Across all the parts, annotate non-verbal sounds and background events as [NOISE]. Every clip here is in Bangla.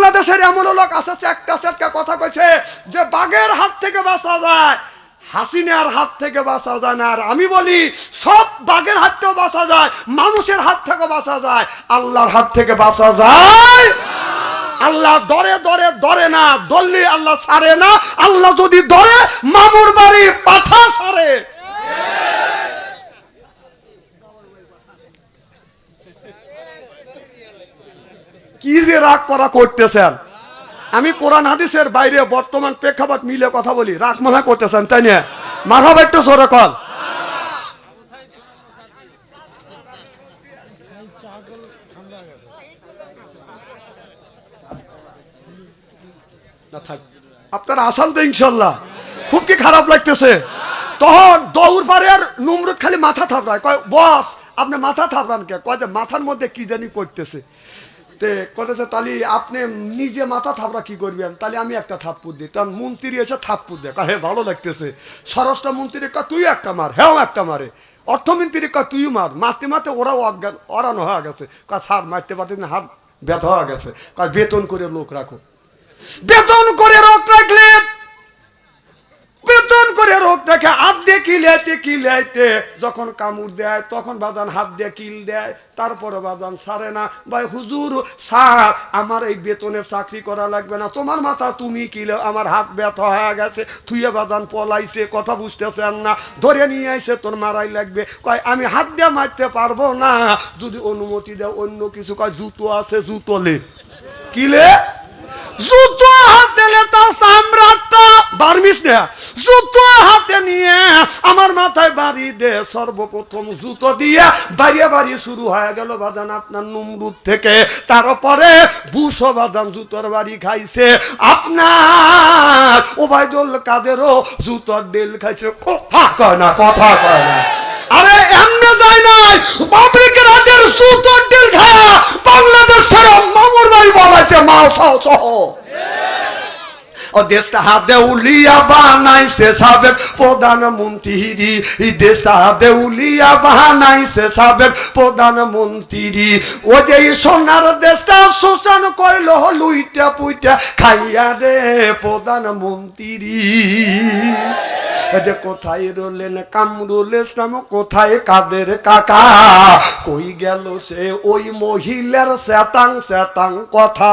বাংলাদেশের এমন লোক আছে একটা সেটকা কথা কইছে যে বাঘের হাত থেকে বাঁচা যায়, হাসিনার হাত থেকে বাঁচা যায় না। আর আমি বলি, সব বাঘের হাত থেকে বাঁচা যায়, মানুষের হাত থেকে বাঁচা যায়। আল্লাহর হাত থেকে বাঁচা যায়? আল্লাহ দরে দরে দরে না। দললে আল্লাহ ছাড়ে না। আল্লাহ যদি দরে মামুর বাড়ি পাঠা ছাড়ে। কি যে রাগ করা করতেছেন? আমি কোরআন হাদিসের বাইরে বর্তমান প্রেক্ষাপট মিলে কথা বলি, রাগ মানা করতেছেন, তাই না? মাথা একটু জোরে কল আসান তো ইনশাল্লাহ। খুব কি খারাপ লাগতেছে? তখন দৌড় পারে আর নুমরুদ খালি মাথা থাপড়ায়। কয়, বস, আপনি মাথা থাপড়ান কে? কয়, যে মাথার মধ্যে কি জানি পড়তেছে। কতেছে তাহলে আপনি নিজে মাথা থাপড়া কি করবেন? তাহলে আমি একটা থাপ্পুর দিই। তখন মন্ত্রী এসে থাপ্পুর দেয়। ভালো লাগতেছে। স্বরাষ্ট্র মন্ত্রী কা তুই একটা মার। হ্যাঁ একটা মারে। অর্থমন্ত্রী কা তুই মার। মারতে মারতে ওরাও অজ্ঞান, অরানো হয়ে গেছে। কা সার মারতে পারতে না, হাত ব্যথা হয়ে গেছে। কা বেতন করে লোক রাখো। বেতন করে রোগ রাখলে বেতন করে রোগ রাখে হাত দিয়ে কিলাইতে কিলাইতে যখন কামড় দেয়, তখন বাদান হাত দিয়ে কিল দেয় তারপরে বাদান সারে না। ভাই, হুজুর, স্যার, আমার এই বেতনের চাকরি করা লাগবে না। তোমার মাথা তুমি কিলে, আমার হাত ব্যথা হয়ে গেছে, থুয়ে বাদান পলাইছে, কথা বুঝতেছেন না। ধরে নিয়ে আইসে তোর মারাই লাগবে। কয়, আমি হাত দিয়ে মারতে পারব না। যদি অনুমতি দেয় অন্য কিছু কয়, জুতো আছে জুতোলে কিলে? জুতো হাতে লে তাও সাম্রাটটা। বার্মিস দেয়া জুতো হাতে নিয়ে আমার মাথায় বাড়ি দে, সর্বপ্রথম জুতো দিয়ে বাড়িয়ে বাড়ি শুরু হয়ে গেল বাদান আপনার নুমরুদ থেকে। তারপরে বুসো বাদান জুতোর বাড়ি খাইছে। আপনার ওবায়দুল কাদেরও জুতোর ডেল খাইছে। কথা কয় না, কথা কয় না। আরে এমনে যায় নাই, পাবলিকের হাতের জুতোর ডেল খায়া বাংলাদেশ ছাড়া মামুর বাড়ি বলাইছে মা সহ। ও দেশটা হাতে উলিয়া সাবেক প্রধানমন্ত্রী। দেশটা হাতে উলিয়া সাবেক প্রধানমন্ত্রী। ও যে সোনার দেশটা শোষণ লুইটা পুইটা খাইয়া রে প্রধানমন্ত্রী। যে কোথায় রলেন কামরুল ইসলাম, কোথায় কাদের কাকা? কই গেল সে? ওই মহিলার শ্যাতাং শ্যাতাং কথা।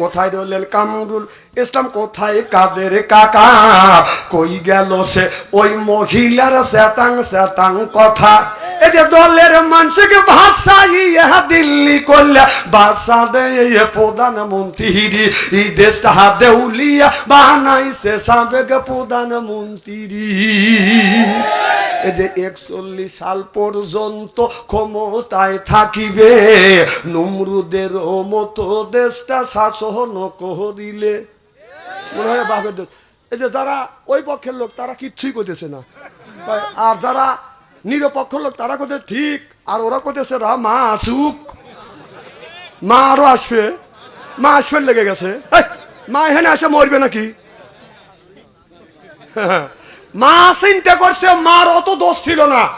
কোথায় রইলেন কামরুল? ইসলাম কোথায়? কাদের কাকা? কই গেল সে? ওই মহিলার শ্যাটাং শ্যাটাং কথা। যে দলের মানুষকে ভাষা ইহা দিল্লি করলে ভাষা দেয় প্রধানমন্ত্রী এই দেশটা হাতে উলিয়া বানাইছে সাবেক প্রধানমন্ত্রী এই যে একচল্লিশ সাল পর্যন্ত ক্ষমতায় থাকিবে, নমরুদের মতো দেশটা শাসন করিলে। মনে হয় বাপের এই যে যারা ওই পক্ষের লোক, তারা কিচ্ছুই করতেছে না। আর যারা নিরপেক্ষ লোক, তারা কোথে ঠিক। আর ওরা কোথেছে রা, মা আসুক। মা আরও আসবে। মা আসবে লেগে গেছে। মা এখানে আসে মরবে নাকি? [LAUGHS] মা চিন্তা করছে, মার অত দোষ ছিল না।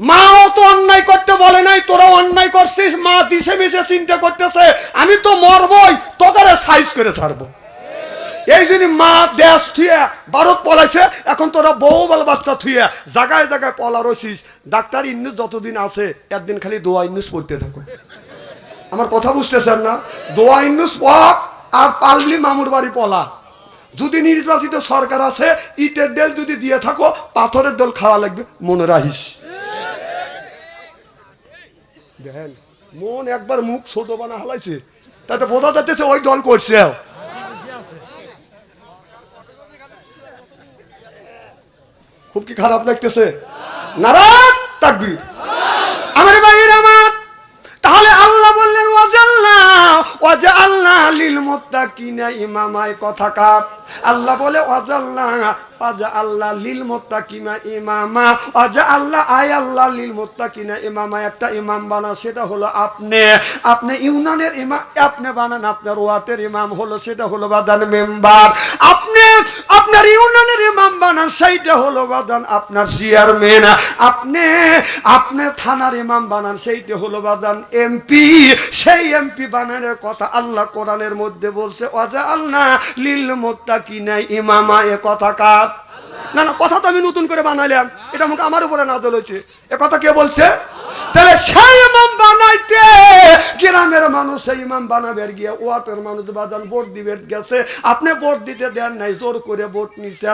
মা অত অন্যায় করতে বলে নাই তোরা অন্যায় করছিস, মা দিশে মিশে চিন্তা করতেছে, আমি তো মরবই তোদের সাইজ করে ছাড়বো। এই জন্য মা দেশ থুয়ে, ভারত পলাইছে, এখন তোরা বউ বল বাচ্চা থুয়ে জায়গায় জায়গায় পলা রসিস ডাক্তার ইন্নুস যতদিন আছে, একদিন খালি দোয়া ইন্নুস পড়তে থাকো। আমার কথা বুঝতেছেন না? দোয়া ইন্নুস পক আর পারলি মামুর বাড়ি পলা। যদি নির্বাচিত সরকার আছে, ইটের ডেল যদি দিয়ে থাকো, পাথরের দল খাওয়া লাগবে, মনে দেখেন, মন একবার মুখ ছোট বানা হালাইছে, তাতে বোঝা যাচ্ছে ওই দল করছে। খুব কি খারাপ লাগতেছে? নারাজ আমার আমার। তাহলে আল্লাহ বললেন ওয়াজাল্লাহ ওয়াজাল্লাহ লিল মুত্তাকিনা ইমামায়। কথা কাপ আল্লাহ বলে ওয়াজাল্লাহ ওয়াজা আল্লাহ লিল মুত্তাকিনা ইমামা। আল্লাহ আয় আল্লাহ লিল মুত্তাকিনা ইমামা। একটা ইমাম বানা সেটা হলো আপনি। আপনি ইউনানের ইমাম আপনি বানান, আপনার ওয়াতের ইমাম হলো, সেটা হলো বাদান মেম্বার। আপনি আপনার ইউনিয়নের ইমাম বানান, সেইটা হলো বাদান, আপনার চেয়ারম্যান আপনি আপনি থানার ইমাম বানান, সেইটা হলো বাদান। এমপি, সেই এমপি বানানোর কথা আল্লাহ কোরআনের মধ্যে বলছে অজা আল্লাহ লিল মোত্তাকি নাই ইমামা এ কথা কার? না না, কথা তো আমি নতুন করে বানাইলাম। এটা আমাকে আমার উপরে না হচ্ছে এ কথা কে বলছে? তাহলে সেই ইমাম বানাইতে, গ্রামের মানুষ সেই ইমাম বানাবে গিয়ে ওয়াতের মানুষ বাজান ভোট দিবে, গেছে। আপনি ভোট দিতে দেন নাই, জোর করে ভোট নিচ্ছে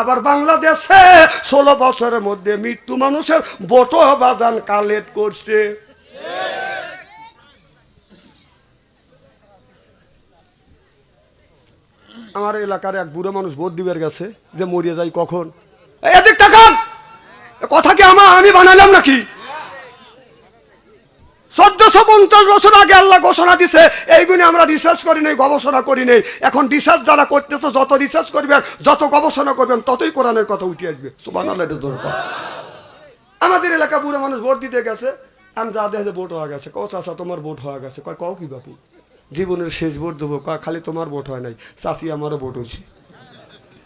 আবার বাংলাদেশে ষোলো বছরের মধ্যে মৃত্যু মানুষের ভোটও বাজান কালেক্ট করছে। আমার এলাকার এক বুড়ো মানুষ ভোট দিবের গেছে, যে মরিয়ে যাই কখন? এদিক তাকান! কথা কি আমার আমি বানালাম নাকি? চোদ্দশো পঞ্চাশ বছর আগে আল্লাহ ঘোষণা দিছে এইগুলি আমরা রিসার্চ করি নেই, গবেষণা করি নেই। এখন রিসার্চ যারা করতেছে, যত রিসার্চ করবেন, যত গবেষণা করবেন, ততই কোরআনের কথা উঠে আসবে। সুবান আমাদের এলাকা বুড়ো মানুষ ভোট দিতে গেছে, আমি যা দেখে ভোট হয়ে গেছে, কও চাষা তোমার ভোট হয়ে গেছে। কয়, কও কি বাপু? জীবনের শেষ ভোট দেবো। খালি তোমার ভোট হয় নাই চাষি আমারও ভোট হয়েছে।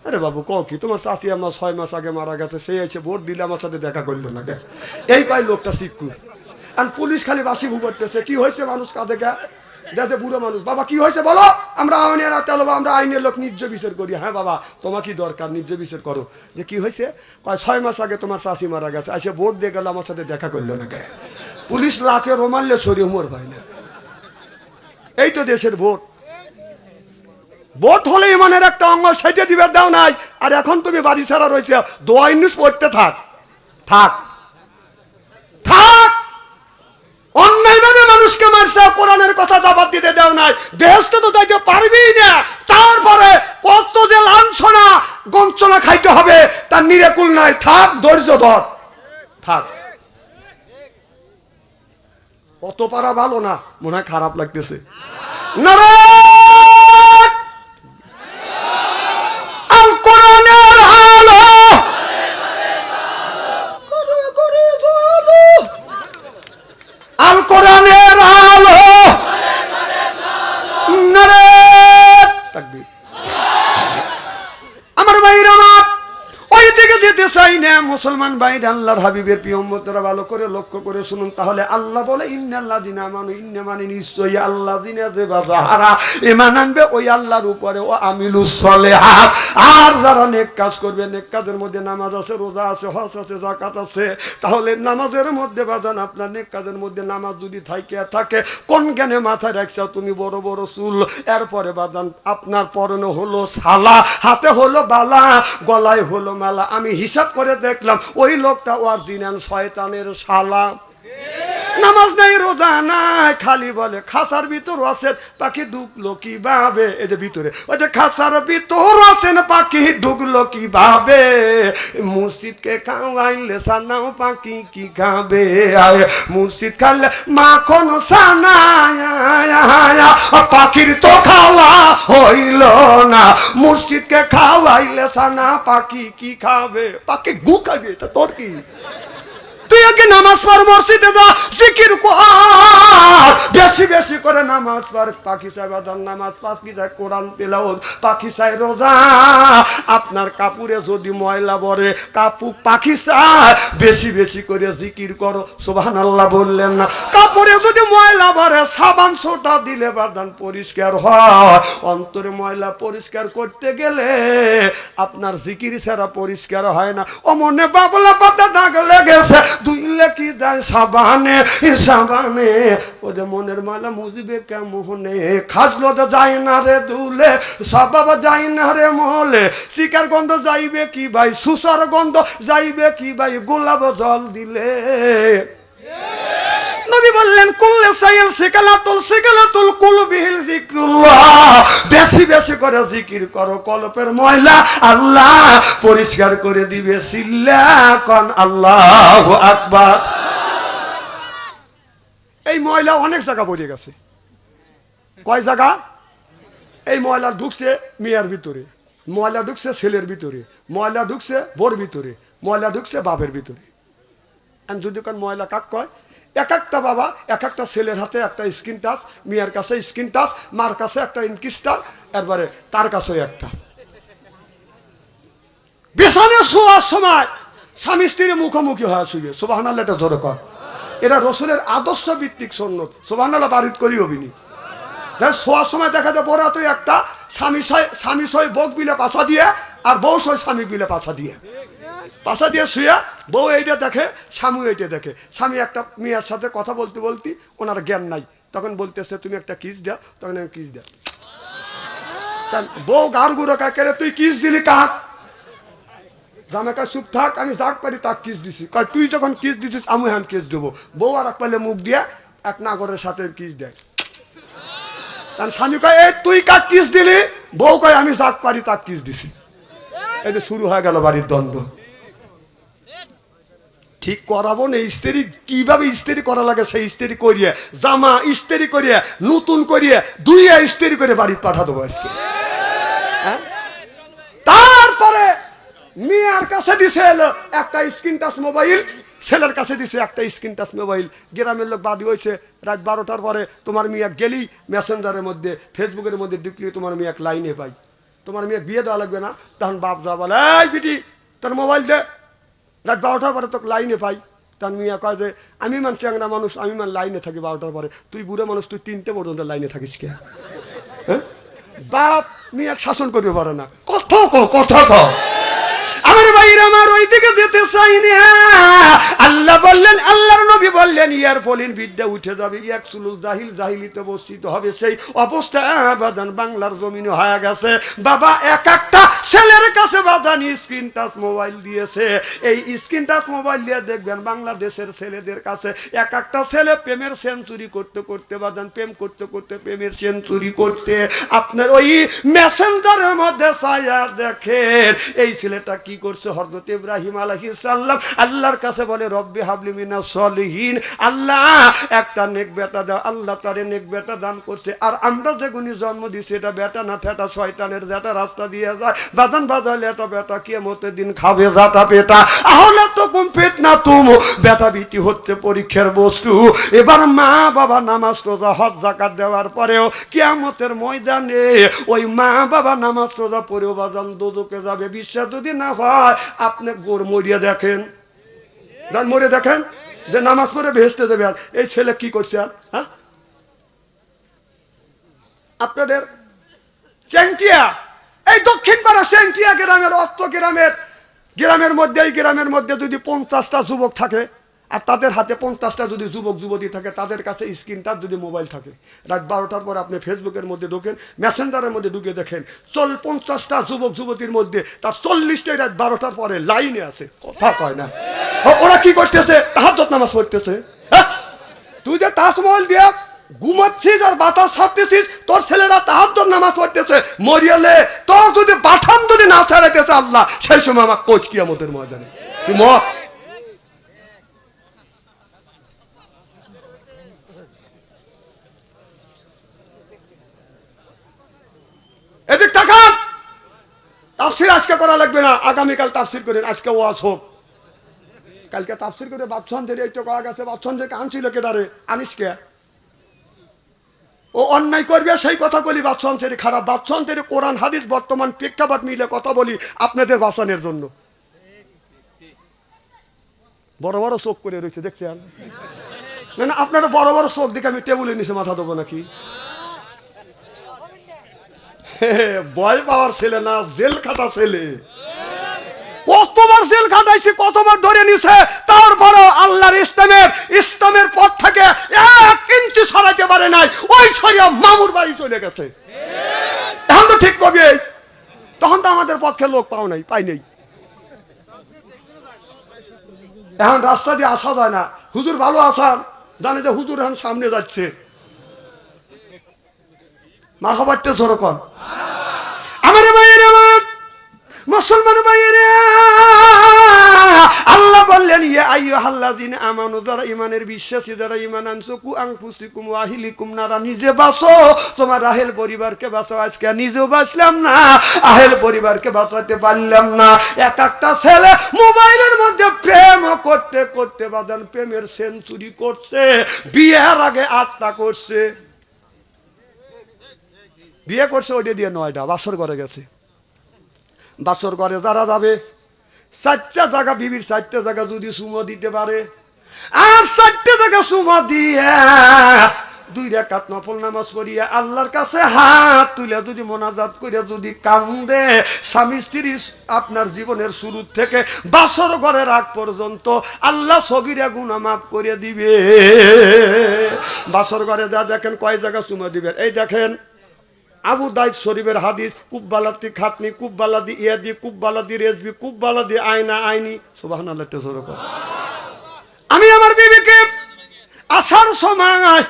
আরে বাবু, কও কি? তোমার চাষি আমার ছয় মাস আগে মারা গেছে, সে এসে ভোট দিলে আমার সাথে দেখা করল না। এই কয় লোকটা শিক্ষু আর পুলিশ খালি বাসি ভু করতেছে। কি হয়েছে মানুষ কাঁদে গা? দেখে বুড়ো মানুষ। বাবা, কি হয়েছে বলো? আমরা হাতে আলো আমরা আইনের লোক নির্য বিচার করি। হ্যাঁ বাবা, তোমার কি দরকার? নির্য বিচার করো। যে কি হয়েছে? কয়, ছয় মাস আগে তোমার চাষি মারা গেছে। এসে ভোট দিয়ে গেল, আমার সাথে দেখা করল না গে। পুলিশ লাখে রোমানলে সরিয়ে মোর ভাই না। এই তো দেশের ভোট। ভোট হলে ইমানের একটা অঙ্গ সেটে দিবে দাও নাই। আর এখন তুমি বাড়ি ছাড়া রয়েছে, দোয়া নিউজ পড়তে থাক। থাক। মানুষকে মারছে কোরআনের কথা জবাব দিতে দেও নাই। বেহস্ত তো যাইতে পারবি না। তারপরে কত যে লাঞ্ছনা, গঞ্চনা খাইতে হবে, তার নিরেকুল নাই। থাক, ধৈর্য ধর। থাক। অত পারা ভালো না, মনে হয় খারাপ লাগতেছে। নারায়ণ! নারায়ণ! তাকবীর। আমার ভাইরা আমার ওই দিকে যেতে চাই না মুসলমান ভাই আল্লাহর হাবিবের পিয়ম্বতরা ভালো করে লক্ষ্য করে শুনুন, তাহলে আল্লাহ বলে ইন্নাল্লাহ দিনা মানু ইন্না মানে নিশ্চয়ই আল্লাহ দিনে যে বাজাহারা ইমান আনবে ওই আল্লাহর উপরে ও আমিলু সলেহাত আর যারা নেক কাজ করবে নেক কাজের মধ্যে নামাজ আছে রোজা আছে হজ আছে জাকাত আছে তাহলে নামাজের মধ্যে বাজান আপনার নেক কাজের মধ্যে নামাজ যদি থাকে থাকে কোন জ্ঞানে মাথায় রাখছ তুমি বড় বড় চুল এরপরে বাজান আপনার পরনে হলো সালা হাতে হলো বালা গলায় হলো মালা আমি হিসাব করে দেখলাম ওই লোকটা অরিজিনাল শয়তানের শালা। নামাজ নাই, রোজা নাই, খালি বলে, খাসার ভিতর আছেন, পাখি ঢুকলো কি ভাবে এই যে ভিতরে, ওই যে খাসার ভিতর আছেন, পাখি ঢুকলো কি ভাবে মসজিদকে খাওয়াইলে সানাও পাখি কি খাবে? মসজিদ খালে মাখন সানা পাখির তো খাওয়া হইল না। মসজিদকে খাওয়াইলে সানা পাখি কি খাবে? পাখি গু খাবে তোর কি? তুই আগে নামাজ পড়, মসজিদে যা, জিকির কর। বেশি বেশি করে নামাজ পড়। পাখি সাহেব আদান নামাজ পাখি সাহেব কোরআন তেলাওত পাখি সাহেব রোজা। আপনার কাপুরে যদি ময়লা বরে কাপু পাখি সাহেব, বেশি বেশি করে জিকির করো। সুবহান আল্লাহ বললেন না। কাপড়ে যদি ময়লা ভরে সাবান সোটা দিলে বাদান পরিষ্কার হয়। অন্তরে ময়লা পরিষ্কার করতে গেলে আপনার জিকির ছাড়া পরিষ্কার হয় না। ও মনে বাবলা পাতা দাগ লেগেছে। দুইলে কি দেয় সাবানে সাবানে? ওদের মনের মালা মুজবে কেমনে? খাজলো তো যাই না রে দুলে সবাব যাই না রে মহলে শিকার গন্ধ যাইবে কি ভাই? সুসার গন্ধ যাইবে কি ভাই? গোলাপ জল দিলে। নবী বললেন, কুল্লে সাইল সিকালাতুল সিকালাতুল কুলবিহিল জিক্রুল্লাহ বেশি বেশি করে জিকির করো কলপের ময়লা। আল্লাহ পরিষ্কার করে দিবে সিল্লা কন আল্লাহু আকবার। এই ময়লা অনেক জায়গা বসে গেছে। কয় জায়গা? এই ময়লা ঢুকছে মেয়ের ভিতরে, ময়লা ঢুকছে ছেলের ভিতরে, ময়লা ঢুকছে বোর ভিতরে, ময়লা ঢুকছে বাপের ভিতরে। আর যদি কোন ময়লা কাক কয় এক একটা বাবা, এক একটা ছেলের হাতে একটা স্ক্রিন টাচ মেয়ের কাছে স্ক্রিন টাচ মার কাছে একটা ইনকিস্টার এরপরে তার কাছে একটা। বিছানে শোয়ার সময় স্বামী স্ত্রীর মুখোমুখি হওয়া শুয়ে সোবাহান এটা জোরে কর। এটা রসুলের আদর্শ ভিত্তিক সন্ন্যত সোবাহান বাড়িত করি দেখ, শোয়ার সময় দেখা যায় বড় একটা স্বামী সয় স্বামী সয় বক বিলে পাশা দিয়ে আর বউ সয় স্বামী বিলে পাশা দিয়ে। পাশা দিয়ে শুয়ে, বউ এইটা দেখে, স্বামী এইটা দেখে। স্বামী একটা মেয়ের সাথে কথা বলতে বলতে ওনার জ্ঞান নাই। তখন বলতেছে, তুমি একটা কিস দাও। তখন আমি কিস দাও বউ গার গুঁড়ো কাকে তুই কিস দিলি কাক জামাকা চুপ থাক, আমি যাক পারি তাক কিস দিছি। কয়, তুই যখন কিস দিছিস, আমি হ্যান কিস দেবো। বউ আর এক পালে মুখ দিয়ে এক নাগরের সাথে কিস দেয়। কারণ স্বামী কয়, এই তুই কাক কিস দিলি? বউ কয়, আমি যাক পারি তাক কিস দিছি। এই যে শুরু হয়ে গেল বাড়ির দ্বন্দ্ব। ঠিক করাবো না স্ত্রী কীভাবে স্ত্রী করা লাগে সেই স্ত্রী করিয়ে, জামা স্ত্রী করিয়ে, নতুন করিয়ে, দুইয়া স্ত্রী করে বাড়ি পাঠা দেবো আজকে। হ্যাঁ? তারপরে মেয়ের কাছে দিছে এলো, একটা স্ক্রিন টাচ মোবাইল, ছেলের কাছে দিছে একটা স্ক্রিন টাচ মোবাইল। গ্রামের লোক বাদী হয়েছে, রাত বারোটার পরে তোমার মেয়ে গেলেই মেসেঞ্জারের মধ্যে ফেসবুকের মধ্যে ঢুকলে তোমার মেয়ে এক লাইনে পাই তোমার মেয়ে বিয়ে দেওয়া লাগবে না। তখন বাপ যা বলে, এই বিটি, তোর মোবাইল দে। রাত বারোটার পরে তোকে লাইনে পাই। তার মিয়া কয় যে, আমি মান চ্যাংরা মানুষ, আমি মান লাইনে থাকি বারোটার পরে। তুই বুড়ো মানুষ, তুই তিনটে পর্যন্ত লাইনে থাকিস কে? হ্যাঁ? বাপ, মিয়া শাসন করতে পারে না। কথা কথা কও। আমার ভাইরা আমার ওই দিকে যেতে চাই না আল্লাহ বললেন, আল্লাহর নবী বললেন, ইয়ার বলেন বিদ্যা উঠে যাবে এক সুলুল জাহিল, জাহিলিতে বস্তিত হবে। সেই অবস্থা বাদান বাংলার জমিনে হয়ে গেছে। বাবা, এক একটা ছেলের কাছে বাদান স্ক্রিন টাচ মোবাইল দিয়েছে। এই স্ক্রিন টাচ মোবাইল দিয়ে দেখবেন, বাংলাদেশের ছেলেদের কাছে এক একটা ছেলে প্রেমের সেঞ্চুরি করতে করতে বাদান, প্রেম করতে করতে প্রেমের সেঞ্চুরি করতে আপনার ওই মেসেঞ্জারের মধ্যে ছায়া দেখেন। এই ছেলেটা কি করছে হরদত ইব্রাহিম আলহি সাল্লাম আল্লাহর কাছে বলে, রব্বি হাবলি মিনা সলিহীন। আল্লাহ, একটা নেক বেটা দাও। আল্লাহ তারে নেক বেটা দান করছে। আর আমরা যে যেগুনি জন্ম দিছি, এটা বেটা না ফেটা শয়তানের যেটা রাস্তা দিয়ে যায়। বাদান বাজালে এটা বেটা কে মতে দিন খাবে যাটা পেটা। আহলে তো কুম পেট না তুম। বেটা বিটি হচ্ছে পরীক্ষার বস্তু। এবার মা বাবা নামাজ রোজা, হজ জাকাত দেওয়ার পরেও কিয়ামতের ময়দানে ওই মা বাবা নামাজ রোজা পরেও বাজান দোদকে যাবে। বিশ্বাস যদি না হয় আপনি গোর মরিয়া দেখেন। যান মরে দেখেন? যে নামাজ পড়ে ভেসতে দেবে আর। এই ছেলে কি করছে হ্যাঁ? আপনাদের চ্যাংটিয়া। এই দক্ষিণ পাড়া চ্যাংটিয়া গ্রামের অত্ত গ্রামের গ্রামের মধ্যে, এই গ্রামের মধ্যে যদি পঞ্চাশটা যুবক থাকে আর তাদের হাতে পঞ্চাশটা যদি যুবক, যুবতী থাকে, তাদের কাছে স্ক্রিনটা যদি মোবাইল থাকে। রাত বারোটার পর আপনি ফেসবুকের মধ্যে ঢুকেন মেসেঞ্জারের মধ্যে ঢুকে দেখেন, চল পঞ্চাশটা যুবক, যুবতীর মধ্যে, তার চল্লিশটাই রাত বারোটার পরে লাইনে আছে। কথা কয় না। ওরা কি করতেছে? তাহার নামাজ পড়তেছে। হ্যাঁ? তুই যে তাজমহল দিয়া ঘুমাচ্ছিস আর বাতাস ছাড়তেছিস, তোর ছেলেরা তাহার নামাজ পড়তেছে, মরিয়ালে, তোর যদি বাথান যদি না ছাড়াইতেছে আল্লাহ, সেই সময় আমার কোচ কি আমাদের ময়দানে। তুই মর। এদিক তাকান। তাফসির আজকে করা লাগবে না। আগামীকাল তাফসির করেন, আজকে ওয়াজ হোক। কালকে তাফসির করে বাপসন্দের এই তো করা গেছে বাপসন্দেরকে আনছিল কেটারে আনিস কে ও অন্যায় করবে, সেই কথা বলি বাদশাহের খারাপ। বাদশাহের কোরআন, হাদিস বর্তমান প্রেক্ষাপট মিলে কথা বলি আপনাদের বাঁচানোর জন্য। বড় বড় চোখ করে রয়েছে, দেখছেন? না না, আপনারা বড় বড় চোখ দেখে আমি টেবিলের নিচে মাথা দেবো নাকি? ভয় পাওয়ার ছেলে না, জেল খাটা ছেলে। কতবার জেল খাটাইছে, কতবার ধরে নিছে, তারপরও আল্লাহর ইসলামের ইসলামের পথ থেকে এক ইঞ্চি সরাইতে পারে নাই, ওই সরিয়া মামুর বাড়ি চলে গেছে। এখন তো ঠিক কবি তখন তো আমাদের পক্ষে লোক পাও নাই, পাই নেই। এখন রাস্তা দিয়ে আসা যায় না। হুজুর ভালো আসান জানে যে হুজুর এখন সামনে যাচ্ছে। মা খবরটা সরকম। আমার ভাইয়ের আমার মুসলমান ভাইয়েরা আল্লাহ বললেন ইয়া আইয়ুহাল্লাযিন আমানু যারা ইমানের বিশ্বাসী যারা ইমান আনছো কু আনফুসিকুম ওয়া আহলিকুম নারা নিজে বাঁচো। তোমার আহেল পরিবারকে বাঁচাও আজকে নিজেও বাঁচলাম না। আহেল পরিবারকে বাঁচাতে পারলাম না। এক একটা ছেলে মোবাইলের মধ্যে প্রেম করতে করতে বাদান প্রেমের সেঞ্চুরি করছে বিয়ের আগে আটটা করছে। বিয়ে করছে ওইটা দিয়ে নয়টা বাসর ঘরে গেছে। বাসর ঘরে যারা যাবে, চারটা জায়গা বিবির, চারটা জায়গা যদি সুমো দিতে পারে। আর চারটে জায়গা সুমো দিয়ে দুই রেখাত নফল নামাজ পড়িয়া আল্লাহর কাছে হাত তুলে যদি মোনাজাত করে যদি কান্দে, স্বামী স্ত্রী আপনার জীবনের শুরু থেকে বাসর ঘরের আগ পর্যন্ত আল্লাহ সগিরা গুনা মাফ করে দিবে। বাসর ঘরে যা দেখেন, কয় জায়গা সুমা দিবেন এই দেখেন আবু দাইদ শরীফের হাদিস, কুব্বালাতি খাতনি কুব্বালাদি ইয়াদি কুব্বালাদি রেজবি কুব্বালাদি আয়না আইনি। সুবাহান আল্লাহ টেসর আমি আমার বিবিকে আসার সময়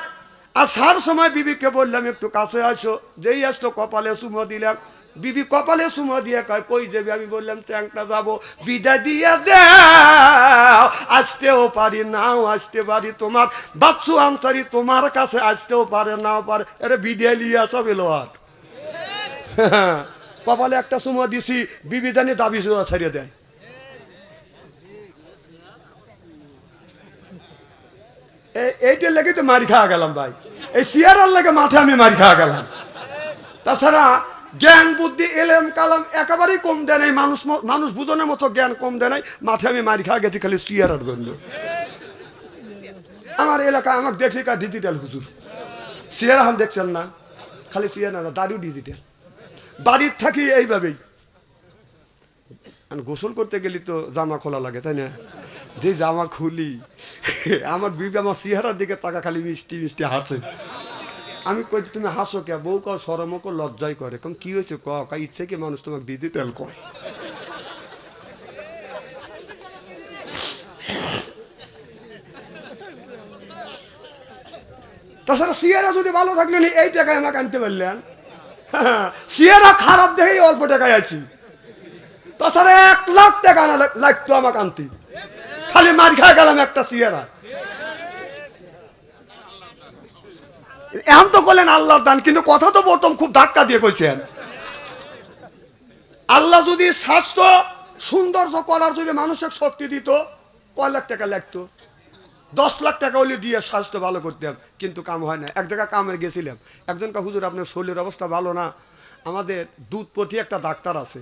আসার সময় বিবিকে বললাম, একটু কাছে আসো। যেই আসতো কপালে সুমো দিলাম। বিবি কপালে সুমো দিয়ে কয়, কই যাবি? আমি বললাম, চ্যাংটা যাব। বিদায় দিয়ে দাও। আসতেও পারি নাও, আসতে পারি তোমার। বাচ্চু আনসারি তোমার কাছে আসতেও পারে, নাও পারে। এটা বিদায় নিয়ে আসো বেলোয়ার কপালে একটা সুমো দিছি, বিবি জানি দাবি সুদা ছাড়িয়ে দেয়। এই- এইটার লেগে তো মারি খাওয়া গেলাম ভাই। এই সিয়ারার লেগে মাঠে আমি মারি খাওয়া গেলাম। তাছাড়া জ্ঞান, বুদ্ধি, এলেম, কালাম একেবারেই কম দেয় নাই। মানুষ মানুষ বুঝনের মতো জ্ঞান কম দেয় নাই। মাঠে আমি মারি খাওয়া গেছি খালি সিয়ারার জন্য। আমার এলাকা, আমাকে দেখলি কা ডিজিটাল হুজুর। সিয়ারা হান দেখছেন না। খালি সিয়ারা না, দাড়িও ডিজিটাল বাড়ির থাকি এইভাবেই। গোসল করতে গেলি তো জামা খোলা লাগে, তাই না? যে জামা খুলি, আমার বিবি আমার চেহারার দিকে তাকা খালি মিষ্টি মিষ্টি হাসে। আমি কই, তুমি হাসো কে? বউ কর সরম কর, লজ্জাই করে। কম, কি হয়েছে? কা? ইচ্ছে কি মানুষ তোমাকে ডিজিটাল কয়? তাছাড়া সিয়ারা যদি ভালো থাকলেন এই টাকায় আমাকে আনতে পারলেন। [LAUGHS] সিয়ারা খারাপ দেখেই অল্প টাকায় আছি তাছাড়া এক লাখ টাকা না লাগতো আমাকে আনতে। খালি মার খাই গেলাম একটা সিয়ারা। এখন তো বললেন আল্লাহর দান, কিন্তু কথা তো প্রথম খুব ধাক্কা দিয়ে কইছেন। আল্লাহ যদি স্বাস্থ্য, সৌন্দর্য করার যদি মানুষের শক্তি দিত, কয় লাখ টাকা লাগতো? দশ লাখ টাকা হলে দিয়ে স্বাস্থ্য ভালো করতাম কিন্তু কাম হয় না। এক জায়গায় কামে গেছিলাম। একজন কা হুজুর, আপনার শরীরের অবস্থা ভালো না। আমাদের দুধ প্রতি একটা ডাক্তার আছে।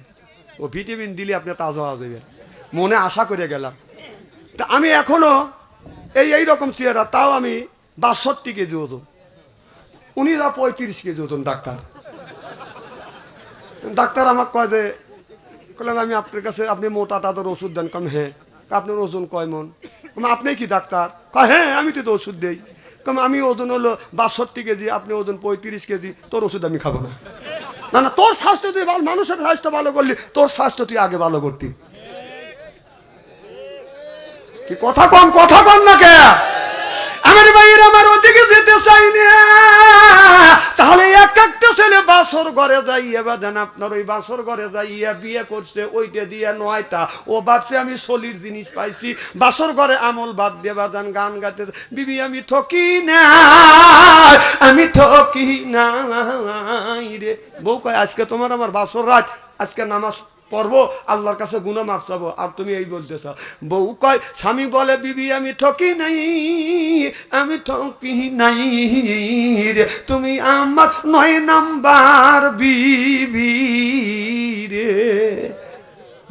ও ভিটামিন দিলে আপনি তাজা হওয়া যাবেন মনে আশা করে গেলাম। তা আমি এখনও এই এই রকম চেহারা, তাও আমি বাষট্টি কেজি ওজন। উনি যা পঁয়ত্রিশ কেজি ওজন ডাক্তার। ডাক্তার আমাকে কয় যে আমি আপনার কাছে, আপনি মোটা তাদের ওষুধ দেন। কম হ্যাঁ। আপনার ওজন কয় মন? আপনি কি ডাক্তার? কয় হ্যাঁ আমি তো ওষুধ দেই। কম, আমি ওজন হলো বাষট্টি কেজি, আপনি ওজন পঁয়ত্রিশ কেজি, তোর ওষুধ আমি খাব না। না না, তোর স্বাস্থ্য তুই ভালো, মানুষের স্বাস্থ্য ভালো করলি, তোর স্বাস্থ্য তুই আগে ভালো করতি। কি কথা কম কথা কম না কে? আমার ভাইয়ের আমার ওদিকে যেতে চাই না তাহলে এক একটা ছেলে বাসর ঘরে যাইয়া বাদেন আপনার ওই বাসর ঘরে যাইয়া বিয়ে করছে, ওইটা দিয়া নয়টা। ও ভাবছে, আমি সলির জিনিস পাইছি, বাসর ঘরে আমল বাদ দিয়ে বাদান গান গাইতে। বিবি, আমি ঠকি না আমি ঠকি না রে। বউ কয়, আজকে তোমার আমার বাসর রাত, আজকে নামাজ পড়ব আল্লাহর কাছে গুনা মাফ চাবো। আর তুমি এই বলতেছ, বউ কয়, স্বামী বলে, বিবি, আমি ঠকি নাই, আমি ঠকি নাই রে। তুমি আমার নয় নাম্বার বিবি রে।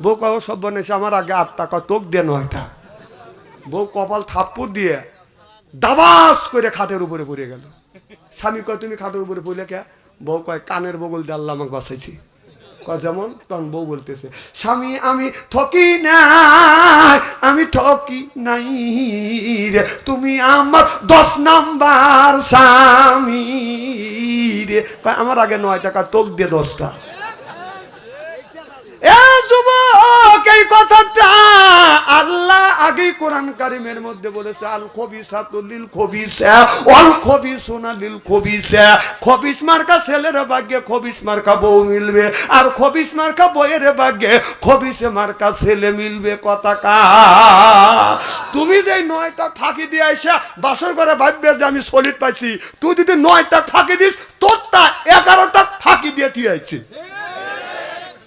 বউ কয় সব বনেছে, আমার আগে আটটা কয়, তোক দিয়ে নয়টা। বউ কপাল থাপ্পুর দিয়ে দাবাস করে খাটের উপরে পড়ে গেল। স্বামী কয়, তুমি খাটের উপরে পড়লে কে? বউ কয়, কানের বগল দিয়ে আল্লাহ আমাকে বাঁচাইছি। কয় যেমন তখন বউ বলতেছে, স্বামী, আমি ঠকি না, আমি ঠকি নাই রে। তুমি আমার দশ নাম্বার স্বামী রে। আমার আগে নয় টাকা তোক দিয়ে দশটা। এ আগেই কোরআন মধ্যে বলেছে, আল মার্কা ভাগ্যে মার্কা বউ মিলবে, আর খবিস ভাগ্যে মার্কা ছেলে মিলবে, কথা কা তুমি যে নয়টা ফাঁকি দিয়ে আইসা বাসর করে ভাববে যে আমি সলিড পাইছি, তুই যদি নয়টা ফাঁকি দিস, তোরটা এগারোটা ফাঁকি দিয়ে আইছি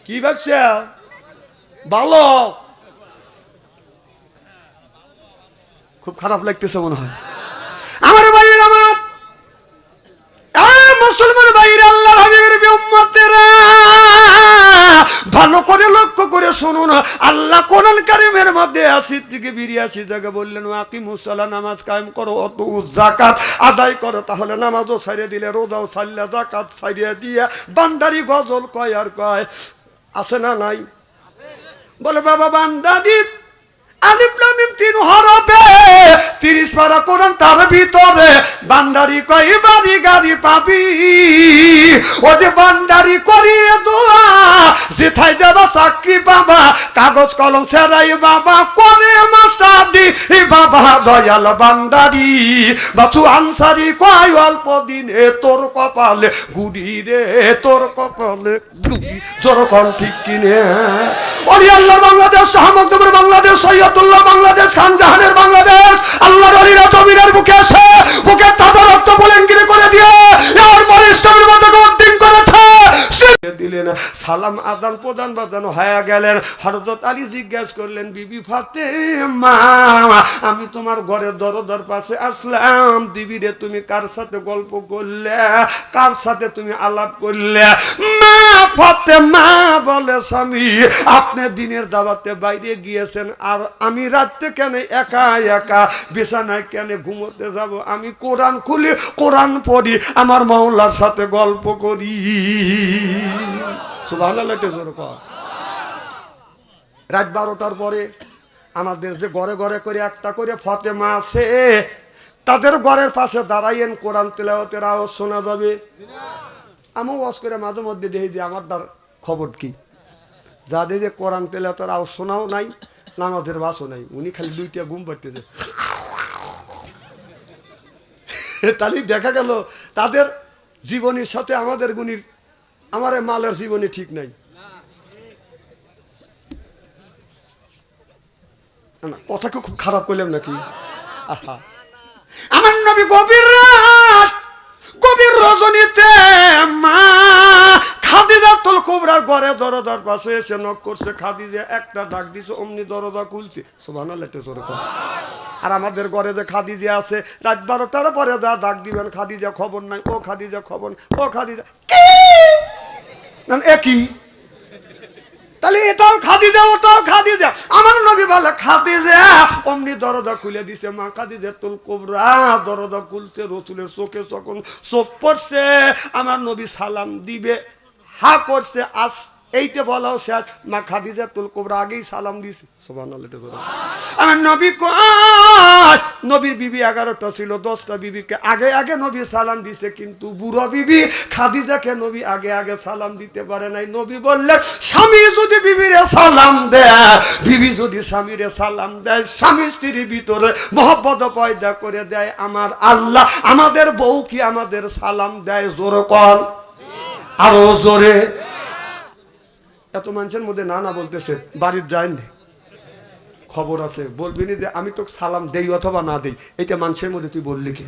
কি ভাবছে? ভালো? খুব খারাপ লাগতেছে মনে হয়। আমার ভাইয়ের আমার। মুসলমান ভাইয়ের আল্লাহ ভালো করে লক্ষ্য করে শুনুন। আল্লাহ কোরআন মধ্যে আশির থেকে বিরিয়াশি জায়গা বললেন আকি মুসলা নামাজ কায়েম করো অত জাকাত আদায় করো তাহলে নামাজও ছাড়িয়ে দিলে, রোজাও ছাড়লে জাকাত ছাড়িয়ে দিয়ে বান্দারি গজল কয় আর কয়। আছে না নাই? বলে, বাবা বান্দাদি আলিফ লাম মিম তিন হরফে 30 পারা কোরআন তার ভিতরে, বান্দারি কই বাড়ি গাড়ি পাবি? যে যেথায় যাবা চাকরি পাবা কাগজ, কলম ছেড়াই বাবা করে মাস্টারি বাবা, দয়াল বান্দারি বাছু আনসারি, কয় অল্প দিনে তোর কপালে গুড়ি রে, তোর কপালে গুড়ি জোরকন ঠিক কিনে। ওরে আল্লাহ বাংলাদেশ, শাহমকদমের বাংলাদেশ, সৈয়দুল্লাহ বাংলাদেশ, খানজাহানের বাংলাদেশ আল্লাহ রলিরা জমিনের বুকে আছে বুকে তাদের রক্ত করে দিয়ে করেছে দিলেন। সালাম আদান প্রদান বাদান হয়ে গেলেন। হরজত আলী জিজ্ঞাসা করলেন, বিবি ফাতে মা আমি তোমার ঘরের দরদার পাশে আসলাম। দিবি রে, তুমি কার সাথে গল্প করলে? কার সাথে তুমি আলাপ করলে? মা ফাতে মা বলে স্বামী, আপনি দিনের দাবাতে বাইরে গিয়েছেন। আর আমি রাত্রে কেন একা একা? বিছানায় কেন ঘুমোতে যাব? আমি কোরআন খুলি, কোরআন পড়ি, আমার মাওলার সাথে গল্প করি। রাত বারোটার পরে আমাদের যে ঘরে ঘরে করে একটা করে ফতেমা আছে, তাদের ঘরের পাশে দাঁড়াইয়েন কোরআন তেলাওয়াতের আওয়াজ শোনা যাবে। আমি ওয়াজ করে মাঝে মধ্যে দেখি যে আমার তার খবর কি। যাদের যে কোরআন তেলাওয়াতের আওয়াজ শোনাও নাই, নামাজের বাসও নাই। উনি খালি দুইটা ঘুম পাইতেছে তাহলে দেখা গেল, তাদের জীবনের সাথে আমাদের গুণীর আমার মালের জীবনে ঠিক নাই। কথা খুব খারাপ করলাম নাকি? আমার নবী গভীর গভীর রজনীতে মা ঘরে দরজার পাশে এসে নক করছে, খাদিজা একটা ডাক দিছে, অমনি দরজা খুলছে। সোভানা লেটে তোর আর আমাদের ঘরে যে খাদিজা আছে, রাত বারোটার পরে যা ডাক দিবেন, খাদিজা খবর নাই, ও খাদিজা খবর ও খাদিজা কি? একই তাহলে এটাও খাদি খাদিজা ওটাও খাদি খাদিজা আমার নবী বলে, খাদি খাদিজা অমনি দরজা খুলে দিছে মা খাদিজা তুল কোবরা। দরজা খুলছে, রসুলের চোখে যখন চোখ পড়ছে, আমার নবী সালাম দিবে, হা করছে আস এইতে বলাও শেষ মা খাদিজা, তুল কোবরা, আগেই সালাম দিছে আমার নবী নবীর বিবি এগারোটা ছিল, দশটা বিবিকে আগে আগে নবী সালাম দিছে, কিন্তু বুড়ো বিবি খাদিজাকে নবী আগে আগে সালাম দিতে পারে নাই। নবী বললে, স্বামী যদি বিবিরে সালাম দেয়, বিবি যদি স্বামীরে সালাম দেয়, স্বামী স্ত্রীর ভিতরে মহব্বত পয়দা করে দেয় আমার আল্লাহ। আমাদের বউ কি আমাদের সালাম দেয়? জোরে কর আরও জোরে। এত মানুষের মধ্যে না না বলতেছে, বাড়ির যায়নি খবর আছে বলবিনি যে আমি তো সালাম দেই অথবা না দেই এটা মানুষের মধ্যে তুই বললি কে?